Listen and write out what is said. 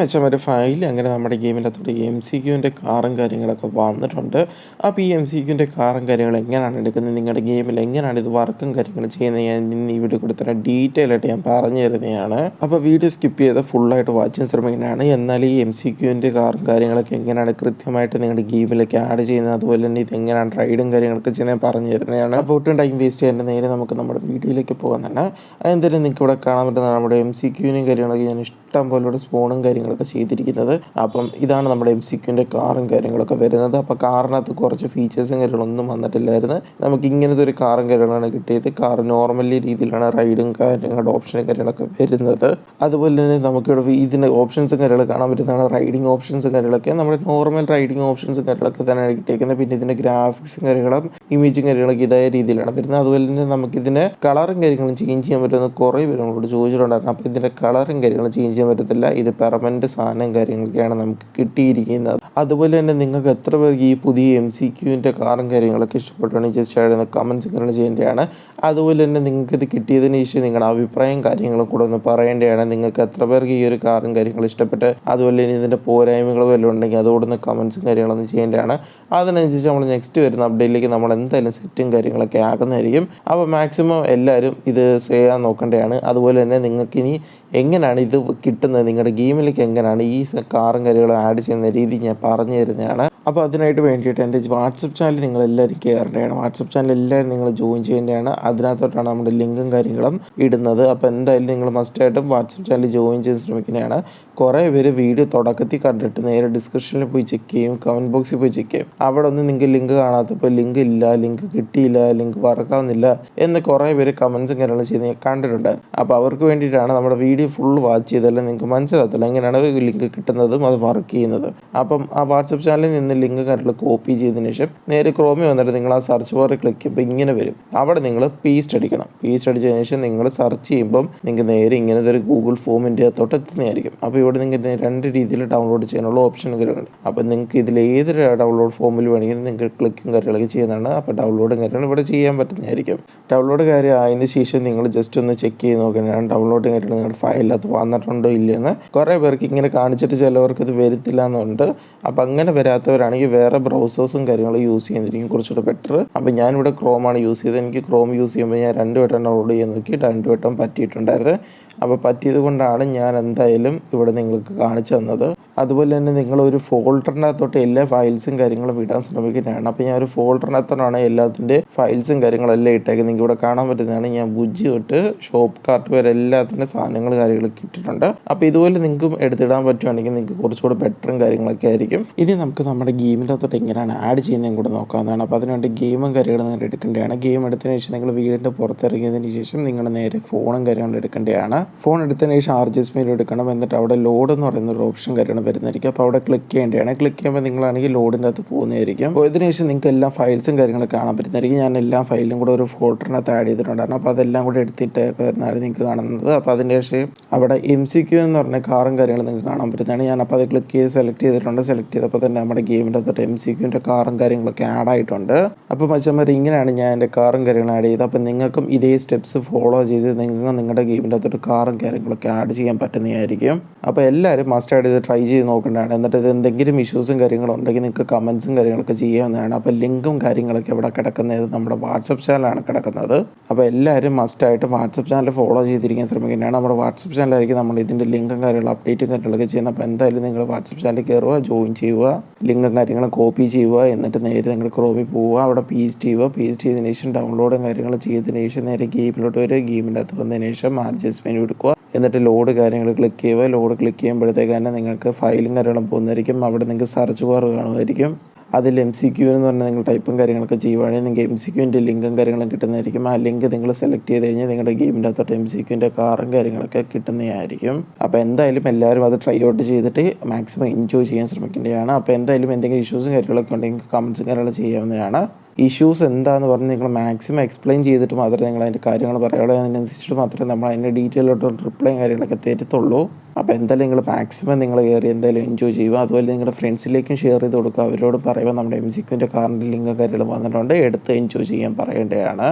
വെച്ചാൽ ഒരു ഫയൽ അങ്ങനെ നമ്മുടെ ഗെയിമിന്റെ അകത്തോട്ട് എം സി ക്യൂവിന്റെ കാറും കാര്യങ്ങളൊക്കെ വന്നിട്ടുണ്ട്. അപ്പോൾ ഈ എം സി ക്യൂവിന്റെ കാറും കാര്യങ്ങൾ എങ്ങനെയാണ് എടുക്കുന്നത്? നിങ്ങളുടെ ഗെയിമിൽ എങ്ങനെയാണ് ഇത് വർക്കും കാര്യങ്ങളും ചെയ്യുന്നത്? ഞാൻ ഇന്ന് ഈ വീഡിയോ കൂടെ തന്നെ ഡീറ്റെയിൽ ആയിട്ട് ഞാൻ പറഞ്ഞു തരുന്നതാണ്. അപ്പോൾ വീഡിയോ സ്കിപ്പ് ചെയ്ത് ഫുള്ളായിട്ട് വാച്ചിങ് ശ്രമിക്കുന്നതാണ്. എന്നാൽ ഈ എം സി ക്യൂവിന്റെ കാറും കാര്യങ്ങളൊക്കെ എങ്ങനെയാണ് കൃത്യമായിട്ട് നിങ്ങളുടെ ഗെയിമിലേക്ക് ആഡ് ചെയ്യുന്നത്? അതുപോലെ തന്നെ ഇത് എങ്ങനെയാണ് റൈഡും കാര്യങ്ങളൊക്കെ ചെയ്യുന്നത് ഞാൻ പറഞ്ഞു തരുന്നതാണ്. അപ്പോൾ ഒട്ടും ടൈം വേസ്റ്റ് ചെയ്യാൻ നേരെ നമുക്ക് നമ്മുടെ വീഡിയോയിലേക്ക് പോകാൻ തന്നെ. എന്തായാലും നിങ്ങൾക്ക് ഇവിടെ കാണാൻ പറ്റുന്ന നമ്മുടെ എം സി ക്യൂവിനും കാര്യങ്ങളൊക്കെ ഞാൻ ഇഷ്ടം പോലെ പോലുള്ള സ്പൂണും കാര്യങ്ങളൊക്കെ ചെയ്തിരിക്കുന്നത്. അപ്പം ഇതാണ് നമ്മുടെ എം സി ക്യൂവിന്റെ കാറും കാര്യങ്ങളൊക്കെ വരുന്നത്. അപ്പോൾ കാറിനകത്ത് കുറച്ച് ഫീച്ചേഴ്സും കാര്യങ്ങളൊന്നും വന്നിട്ടില്ലായിരുന്നു. നമുക്ക് ഇങ്ങനത്തെ ഒരു കാറും കാര്യങ്ങളാണ് കിട്ടിയത്. കാർ നോർമലി രീതിയിലാണ് റൈഡും കാര്യങ്ങളുടെ ഓപ്ഷനും കാര്യങ്ങളൊക്കെ വരുന്നത്. അതുപോലെ തന്നെ നമുക്കിവിടെ ഇതിന്റെ ഓപ്ഷൻസും കാര്യങ്ങളൊക്കെ കാണാൻ പറ്റുന്നതാണ് റൈഡിങ് ഓപ്ഷൻസും കാര്യങ്ങളൊക്കെ. നമ്മുടെ നോർമൽ റൈഡിങ് ഓപ്ഷൻസും കാര്യങ്ങളൊക്കെ തന്നെയാണ് കിട്ടിയിരിക്കുന്നത് പിന്നെ ഇതിന്റെ ഗ്രാഫിക്സും കാര്യങ്ങളും ഇമേജും കാര്യങ്ങളൊക്കെ ഇതായ രീതിയിലാണ് വരുന്നത്. അതുപോലെ തന്നെ നമുക്കിതിന്റെ കളറും കാര്യങ്ങളും ചേഞ്ച് ചെയ്യാൻ പറ്റുന്ന കുറേ പേര് നമ്മളോട് ചോദിച്ചിട്ടുണ്ടായിരുന്നു. അപ്പോൾ ഇതിന്റെ കളറും കാര്യങ്ങളും ചേഞ്ച് ചെയ്യാൻ പറ്റത്തില്ല. ഇത് പെർമനന്റ് സാധനം കാര്യങ്ങളൊക്കെയാണ് നമുക്ക് കിട്ടിയിരിക്കുന്നത്. അതുപോലെ തന്നെ നിങ്ങൾക്ക് എത്ര പേർക്ക് ഈ പുതിയ എം സി ക്യൂവിന്റെ കാറും കാര്യങ്ങളൊക്കെ ഇഷ്ടപ്പെട്ടുണ്ടെങ്കിൽ ജസ്റ്റ് ആയിരുന്നു കമൻസ് ഇങ്ങനെ ചെയ്യേണ്ടതാണ്. അതുപോലെ തന്നെ നിങ്ങൾക്ക് ഇത് കിട്ടിയതിന് ശേഷം നിങ്ങളുടെ അഭിപ്രായം കാര്യങ്ങളും കൂടെ ഒന്ന് പറയേണ്ടതാണ്. നിങ്ങൾക്ക് എത്ര പേർക്ക് ഈ ഒരു കാറും കാര്യങ്ങളും ഇഷ്ടപ്പെട്ട് അതുപോലെ തന്നെ ഇതിന്റെ പോരായ്മകൾ വല്ലതും ഉണ്ടെങ്കിൽ അതുകൂടെ കമൻസും കാര്യങ്ങളൊന്നും ചെയ്യേണ്ടതാണ്. അതിനനുസരിച്ച് നമ്മൾ നെക്സ്റ്റ് വരുന്ന അപ്ഡേറ്റിലേക്ക് നമ്മൾ എന്തായാലും സെറ്റും കാര്യങ്ങളൊക്കെ ആകുന്നതായിരിക്കും. അപ്പോൾ മാക്സിമം എല്ലാവരും ഇത് ചെയ്യാൻ നോക്കേണ്ടതാണ്. അതുപോലെ തന്നെ നിങ്ങൾക്ക് നിങ്ങൾക്കിനി എങ്ങനെയാണ് ഇത് കിട്ടുന്നത് നിങ്ങളുടെ ഗെയിമിലേക്ക് എങ്ങനെയാണ് ഈ കാറും കാര്യങ്ങളും ആഡ് ചെയ്യുന്ന രീതി ഞാൻ പറഞ്ഞു തരുന്നതാണ്. അപ്പോൾ അതിനായിട്ട് വേണ്ടിയിട്ട് എന്റെ വാട്സപ്പ് ചാനൽ നിങ്ങൾ എല്ലാവരും കയറേണ്ടതാണ്. വാട്സപ്പ് ചാനൽ എല്ലാവരും നിങ്ങൾ ജോയിൻ ചെയ്യേണ്ടതാണ്. അതിനകത്തോട്ടാണ് നമ്മുടെ ലിങ്കും കാര്യങ്ങളും ഇടുന്നത്. അപ്പോൾ എന്തായാലും നിങ്ങൾ മസ്റ്റായിട്ടും വാട്സപ്പ് ചാനൽ ജോയിൻ ചെയ്ത് ശ്രമിക്കുന്നതാണ്. കുറേ പേര് വീഡിയോ തുടക്കത്തിൽ കണ്ടിട്ട് നേരെ ഡിസ്ക്രിപ്ഷനിൽ പോയി ചെക്ക് ചെയ്യും കമന്റ് ബോക്സിൽ പോയി ചെക്ക് ചെയ്യും. അവിടെ ഒന്നും നിങ്ങൾക്ക് ലിങ്ക് കാണാത്തപ്പോൾ ലിങ്ക് ഇല്ല ലിങ്ക് കിട്ടിയില്ല ലിങ്ക് വർക്കാവുന്നില്ല എന്ന് കുറേ പേര് കമൻസും കാര്യങ്ങളും ചെയ്ത് ഞാൻ കണ്ടിട്ടുണ്ടായിരുന്നു അപ്പോൾ അവർക്ക് വേണ്ടിയിട്ടാണ് നമ്മുടെ വീഡിയോ ഫുൾ വാച്ച് ചെയ്താലും നിങ്ങൾക്ക് മനസ്സിലാകത്തില്ല. എങ്ങനെയാണ് ലിങ്ക് കിട്ടുന്നതും അത് വർക്ക് ചെയ്യുന്നത്. അപ്പം ആ വാട്സപ്പ് ചാനലിൽ നിന്ന് ലിങ്ക് കാര്യങ്ങൾ കോപ്പി ചെയ്തതിന് ശേഷം നേരെ ക്രോമി വന്നിട്ട് നിങ്ങൾ ആ സെർച്ച് ബാറിൽ ക്ലിക്ക് ചെയ്യുമ്പോൾ ഇങ്ങനെ വരും. അവിടെ നിങ്ങൾ പീസ്റ്റ് അടിക്കണം. പീസ്റ്റ് അടിച്ചതിന് ശേഷം നിങ്ങൾ സെർച്ച് ചെയ്യുമ്പം നിങ്ങൾക്ക് നേരെ ഇങ്ങനത്തെ ഒരു ഗൂഗിൾ ഫോമിന്റെ തൊട്ടെത്തുന്നതായിരിക്കും അപ്പോൾ ഇവിടെ നിങ്ങൾക്ക് രണ്ട് രീതിയിൽ ഡൗൺലോഡ് ചെയ്യാനുള്ള ഓപ്ഷനുകളുണ്ട് അപ്പോൾ നിങ്ങൾക്ക് ഇതിൽ ഏതൊരു ഡൗൺലോഡ് ഫോമിൽ വേണമെങ്കിലും നിങ്ങൾക്ക് ക്ലിക്കും കാര്യങ്ങളൊക്കെ ചെയ്യുന്നതാണ്. അപ്പോൾ ഡൗൺലോഡും കാര്യങ്ങളും ഇവിടെ ചെയ്യാൻ പറ്റുന്നതായിരിക്കും. ഡൗൺലോഡ് കാര്യം ആയതിന് ശേഷം നിങ്ങൾ ജസ്റ്റ് ഒന്ന് ചെക്ക് ചെയ്ത് നോക്കണം. ഡൗൺലോഡ് കാര്യങ്ങൾ നിങ്ങളുടെ ഫയലിനകത്ത് വന്നിട്ടുണ്ടോ ഇല്ലയെന്ന്. കുറേ പേർക്ക് ഇങ്ങനെ കാണിച്ചിട്ട് ചിലവർക്ക് ഇത് വരത്തില്ല എന്നുണ്ട് അപ്പോൾ അങ്ങനെ വരാത്തവരാണെങ്കിൽ വേറെ ബ്രൗസേഴ്സും കാര്യങ്ങളും യൂസ് ചെയ്യുന്നതായിരിക്കും കുറച്ചുകൂടെ ബെറ്റർ അപ്പോൾ ഞാനിവിടെ ക്രോമാണ് യൂസ് ചെയ്തത്. എനിക്ക് ക്രോം യൂസ് ചെയ്യുമ്പോൾ ഞാൻ രണ്ട് വട്ടം ഡൗൺലോഡ് ചെയ്യാൻ നോക്കി. രണ്ട് വട്ടം പറ്റിയിട്ടുണ്ടായിരുന്നു. അപ്പോൾ പറ്റിയത് കൊണ്ടാണ് ഞാൻ എന്തായാലും ഇവിടെ നിങ്ങൾക്ക് കാണിച്ചു തന്നത്. അതുപോലെ തന്നെ നിങ്ങൾ ഒരു ഫോൾഡറിനകത്തോട്ട് എല്ലാ ഫയൽസും കാര്യങ്ങളും ഇടാൻ ശ്രമിക്കുന്നതാണ്. അപ്പോൾ ഞാൻ ഒരു ഫോൾഡറിനകത്താണ് എല്ലാത്തിന്റെ ഫയൽസും കാര്യങ്ങളെല്ലാം ഇട്ടേക്കുന്നത്. നിങ്ങൾക്ക് ഇവിടെ കാണാൻ പറ്റുന്നതാണ്. ഞാൻ ബുജ്ജി തൊട്ട് ഷോപ്പ് കാർട്ട് വരെ എല്ലാത്തിന്റെ സാധനങ്ങൾ കാര്യങ്ങളൊക്കെ ഇട്ടിട്ടുണ്ട്. അപ്പോൾ ഇതുപോലെ നിങ്ങൾക്കും എടുത്തിടാൻ പറ്റുവാണെങ്കിൽ നിങ്ങൾക്ക് കുറച്ചുകൂടെ ബെറ്ററും കാര്യങ്ങളൊക്കെ ആയിരിക്കും. ഇനി നമുക്ക് നമ്മുടെ ഗെയിമിന്റെ അകത്തോട്ട് എങ്ങനെയാണ് ആഡ് ചെയ്യുന്നതും കൂടെ നോക്കാവുന്നതാണ്. അപ്പോൾ അതിനുവേണ്ടി ഗെയിമും കാര്യങ്ങളും നിങ്ങൾ എടുക്കേണ്ടതാണ്. ഗെയിം എടുത്തതിന് ശേഷം നിങ്ങൾ വീടിന്റെ പുറത്തിറങ്ങിയതിന് ശേഷം നിങ്ങൾ നേരെ ഫോണും കാര്യങ്ങളും എടുക്കേണ്ടതാണ്. ഫോൺ എടുത്തതിന് ശേഷം ആർ ജി എസ് മെയിൽ എടുക്കണം എന്നിട്ട് അവിടെ ലോഡ് എന്ന് പറയുന്ന ഒരു ഓപ്ഷൻ കാര്യമാണ് വരുന്നതായിരിക്കും. അപ്പോൾ അവിടെ ക്ലിക്ക് ചെയ്യേണ്ടതാണ്. ക്ലിക്ക് ചെയ്യുമ്പോൾ നിങ്ങളാണെങ്കിൽ ലോഡിന്റെ അകത്ത് പോകുന്നതായിരിക്കും. അപ്പോൾ ശേഷം നിങ്ങൾക്ക് എല്ലാ ഫയൽസും കാര്യങ്ങളും കാണാൻ പറ്റുന്നതായിരിക്കും. ഞാൻ എല്ലാ ഫയലും കൂടെ ഒരു ഫോൾഡറിനകത്ത് ആഡ് ചെയ്തിട്ടുണ്ടായിരുന്നു. അപ്പോൾ അതെല്ലാം കൂടെ എടുത്തിട്ട് വരുന്നതാണ് നിങ്ങൾക്ക് കാണുന്നത്. അപ്പോൾ അതിന്റെ ശേഷം അവിടെ എം സി ക്യൂ എന്ന് പറഞ്ഞ കാറും കാര്യങ്ങളും നിങ്ങൾക്ക് കാണാൻ പറ്റുന്നതാണ്. ഞാൻ അപ്പോൾ അത് ക്ലിക്ക് ചെയ്ത് സെലക്ട് ചെയ്തിട്ടുണ്ട്. സെലക്ട് ചെയ്തപ്പോൾ തന്നെ നമ്മുടെ ഗെയിമിന്റെ അകത്തോട്ട് എം സി ക്യൂവിന്റെ കാറും കാര്യങ്ങളൊക്കെ ആഡ് ആയിട്ടുണ്ട്. അപ്പോൾ മച്ചന്മാർ ഇങ്ങനെയാണ് ഞാൻ എന്റെ കാറും കാര്യങ്ങളും ആഡ് ചെയ്തത്. അപ്പോൾ നിങ്ങൾക്കും ഇതേ സ്റ്റെപ്സ് ഫോളോ ചെയ്ത് നിങ്ങൾക്ക് നിങ്ങളുടെ ഗെയിമിന്റെ അകത്തോട്ട് കാറും കാര്യങ്ങളൊക്കെ ആഡ് ചെയ്യാൻ പറ്റുന്നതായിരിക്കും. അപ്പോൾ എല്ലാവരും മസ്റ്റ് ആഡ് ചെയ്ത് ട്രൈ ചെയ്ത് നോക്കേണ്ടതാണ്. എന്നിട്ട് ഇത് എന്തെങ്കിലും ഇഷ്യൂസും കാര്യങ്ങളും ഉണ്ടെങ്കിൽ നിങ്ങൾക്ക് കമൻസും കാര്യങ്ങളൊക്കെ ചെയ്യാവുന്നതാണ്. അപ്പോൾ ലിങ്കും കാര്യങ്ങളൊക്കെ ഇവിടെ കിടക്കുന്നത് നമ്മുടെ വാട്സപ്പ് ചാനലാണ് കിടക്കുന്നത്. അപ്പോൾ എല്ലാവരും മസ്റ്റായിട്ട് വാട്സപ്പ് ചാനൽ ഫോളോ ചെയ്തിരിക്കാൻ ശ്രമിക്കുന്നതാണ് നമ്മുടെ വാട്സപ്പ് ചാനലായിരിക്കും നമ്മൾ ഇതിന്റെ ലിങ്കും കാര്യങ്ങളും അപ്ഡേറ്റും കാര്യങ്ങളൊക്കെ ചെയ്യുന്നത്. അപ്പോൾ എന്തായാലും നിങ്ങൾ വാട്സപ്പ് ചാനലിൽ കയറുക ജോയിൻ ചെയ്യുക ലിങ്കും കാര്യങ്ങളും കോപ്പി ചെയ്യുക. എന്നിട്ട് നേരെ നിങ്ങൾ ക്രോമിൽ പോവുക. അവിടെ പി പേസ്റ്റ് ചെയ്യുക. പേസ്റ്റ് ചെയ്തതിന് ശേഷം ഡൗൺലോഡും കാര്യങ്ങളും ചെയ്തതിന് ശേഷം നേരെ ഗെയിമിലോട്ട് വരിക. ഗെയിമിന്റെ അകത്ത് വന്നതിന് ശേഷം അഡ്ജസ്റ്റ്മെന്റ് എടുക്കുക. എന്നിട്ട് ലോഡ് കാര്യങ്ങൾ ക്ലിക്ക് ചെയ്യുക. ലോഡ് ക്ലിക്ക് ചെയ്യുമ്പോഴത്തേക്ക് തന്നെ നിങ്ങൾക്ക് ഫയലും കാര്യങ്ങളും പോകുന്നതായിരിക്കും. അവിടെ നിങ്ങൾക്ക് സെർച്ച് ബാർ കാണുമായിരിക്കും. അതിൽ എം സി ക്യൂ എന്ന് പറഞ്ഞാൽ നിങ്ങൾ ടൈപ്പും കാര്യങ്ങളൊക്കെ ചെയ്യുവാണെങ്കിൽ നിങ്ങൾക്ക് എം സി ക്യൂവിന്റെ ലിങ്കും കാര്യങ്ങളും കിട്ടുന്നതായിരിക്കും. ആ ലിങ്ക് നിങ്ങൾ സെലക്ട് ചെയ്ത് കഴിഞ്ഞാൽ നിങ്ങളുടെ ഗെയിമിന്റെ അകത്തോട്ട് എം സി ക്യൂവിന്റെ കാറും കാര്യങ്ങളൊക്കെ കിട്ടുന്നതായിരിക്കും. അപ്പോൾ എന്തായാലും എല്ലാവരും അത് ട്രൈ ഔട്ട് ചെയ്തിട്ട് മാക്സിമം എൻജോയ് ചെയ്യാൻ ശ്രമിക്കേണ്ടതാണ്. അപ്പോൾ എന്തായാലും എന്തെങ്കിലും ഇഷ്യൂസും കാര്യങ്ങളൊക്കെ ഉണ്ടെങ്കിൽ കമൻസും കാര്യങ്ങളും ചെയ്യാവുന്നതാണ്. ഇഷ്യൂസ് എന്താണെന്ന് പറഞ്ഞ് നിങ്ങൾ മാക്സിമം എക്സ്പ്ലെയിൻ ചെയ്തിട്ട് മാത്രമേ നിങ്ങൾ അതിന്റെ കാര്യങ്ങൾ പറയുള്ളൂ അതിനനുസരിച്ചിട്ട് മാത്രമേ നമ്മൾ അതിന്റെ ഡീറ്റെയിൽ റിപ്ലൈ കാര്യങ്ങളൊക്കെ തരത്തുള്ളൂ. അപ്പോൾ എന്തായാലും നിങ്ങൾ മാക്സിമം നിങ്ങൾ കയറി എന്തായാലും എൻജോയ് ചെയ്യുക. അതുപോലെ നിങ്ങളുടെ ഫ്രണ്ട്സിലേക്കും ഷെയർ ചെയ്ത് കൊടുക്കുക. അവരോട് പറയുമ്പോൾ നമ്മുടെ എം സിക്കുവിന്റെ കാറിന്റെ ലിങ്ക് കാര്യങ്ങൾ വന്നിട്ടുണ്ട്. എടുത്ത് എൻജോയ് ചെയ്യാൻ പറയേണ്ടതാണ്.